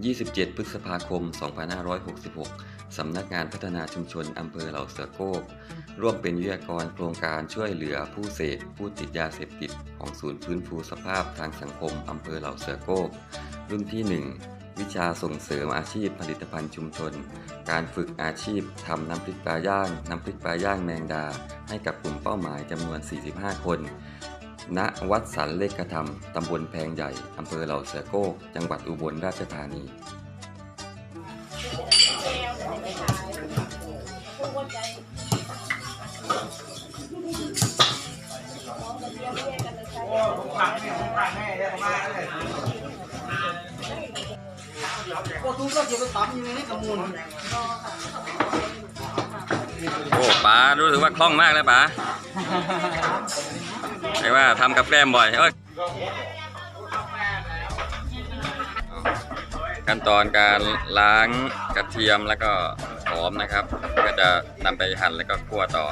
27 พฤษภาคม 2566 สำนักงานพัฒนาชุมชนอำเภอเหล่าเสือโก้ร่วมเป็นวิทยากรโครงการช่วยเหลือผู้เสพผู้ติดยาเสพติดของศูนย์ฟื้นฟูสภาพทางสังคมอำเภอเหล่าเสือโก้รุ่นที่ 1 วิชาส่งเสริมอาชีพผลิตภัณฑ์ชุมชน การฝึกอาชีพทำน้ำพริกปลาย่าง น้ำพริกปลาย่างแมงดา ให้กับกลุ่มเป้าหมายจำนวน 45 คน ณวัดสันเลขธรรม ตำบลแพงใหญ่ อำเภอเหล่าเสือโก้ จังหวัดอุบลราชธานีโอ้ทุกเราจะไปปั๊มอยู่ในนี้กับมูลโอ้ป๋ารู้สึกว่าคล่องมากเลยป๋า แต่ว่าทำกับแกล้มบ่อยเอ้ยขั้นตอนการล้างกระเทียมแล้วก็หอมนะครับ ก็จะนำไปหั่นแล้วก็คั่วต่อ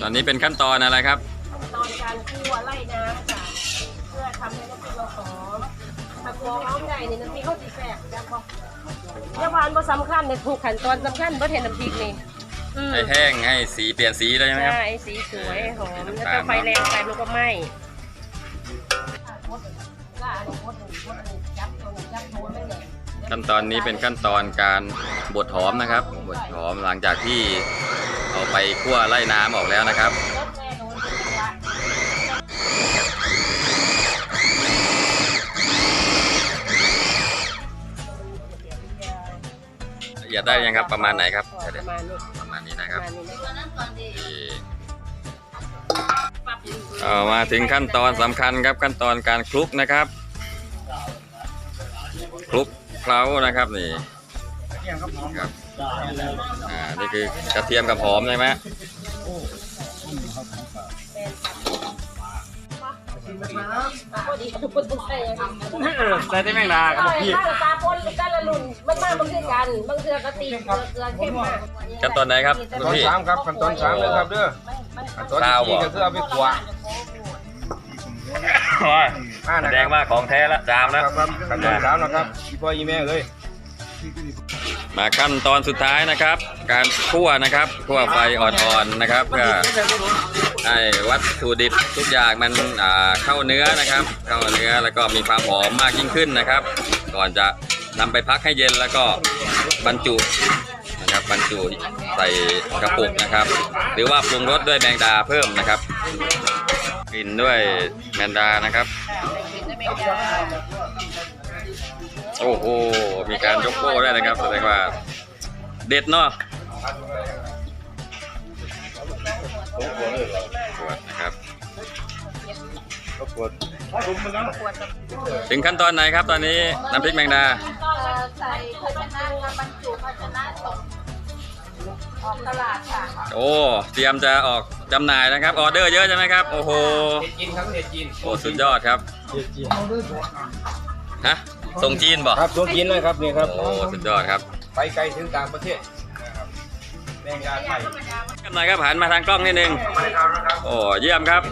ตอนนี้เป็นขั้นตอนอะไรครับ ตอนการคั่วไล่น้ำค่ะเพื่อทำให้น้ำพริกเราหอมถ้าคั่วหอมได้นี่ยน้ำพริกเขาสิแซ่บจังบ่ยาหวานบ่สำคัญในทุกขั้นตอนสำคัญบ่เห็นน้ำพริกนี่ ให้แห้งให้สีเปลี่ยนสีได้ไหมครับ ใช่สีสวยหอมแล้วถ้าไฟแรงไปมันก็ไหม้ขั้นตอนนี้เป็นขั้นตอนการบดหอมนะครับ บดหอมหลังจากที่เอาไปคั่วไล่น้ำออกแล้วนะครับ อียดได้ยังครับประมาณไหนครับประมาณนี้ประมาณนี้นะคปรัระบมาณนี้นี่เอามาถึงขั้นตอนสำคัญครับขั้นตอนการคลุกนะครับคลุกเคล้านะครับนี่ครับอ่านี่คือกระเทียมกับหอมใช่ไหมพอดีทุกคนต้องใส่ยังไงใส่ได้แมงดาครับใช่พี่ ข้าวตาปนกันละลุ่นมันมาบางทีกันบางเทือกะตีเกลือเกลือเข้มมากขั้นตอนไหนครับขั้นคุณตอนพี่สามครับขั้นตอนสามเลยครับเด้อขั้นตอนที่สี่ก็คือเอาไปขวาอ่าแสนะดคงรับว่าของแท้ละจามคแล้วรับครับขั้นตอนสามนะครับอีพ่ออีแม่เอ้ยมาขั้นตอนสุดท้ายนะครับ การคั่วนะครับคั่วไฟอ่อนๆนะครับเพื่อให้วัตถุดิบทุกอย่างมันอ่าเข้าเนื้อนะครับ เข้าเนื้อแล้วก็มีความหอมมากยิ่งขึ้นนะครับ ก่อนจะ นำไปพักให้เย็นแล้วก็บรรจุนะครับบรรจุใส่กระปุกนะครับ หรือว่าปรุงรสด้วยแมงดาเพิ่มนะครับกลิ่นด้วยแมงดานะครับ โอ้โหมีการยกโป้ด้วยนะครับแสดงว่าเด็ดเนาะขวดนะครับถึงขั้นตอนไหนครับตอนนี้น้ำพริกแมงดา ใส่ภาชนะบรรจุภาชนะส่งออกตลาดค่ะโอ้เตรียมจะออกจำหน่ายนะครับ ออเดอร์เยอะใช่ไหมครับ โอ้โหเด็ดจีนครับเด็ดจีนโอ้สุดยอดครับฮะส่งจีนบ่ครับตัวจีนเลยครับนี่ครับโอ้สุดยอดครับ ไปไกลถึงต่างประเทศนะครับแมงดาไทยกันหน่อยครับหันมาทางกล้องนิดนึงโอ้เยี่ยมครับ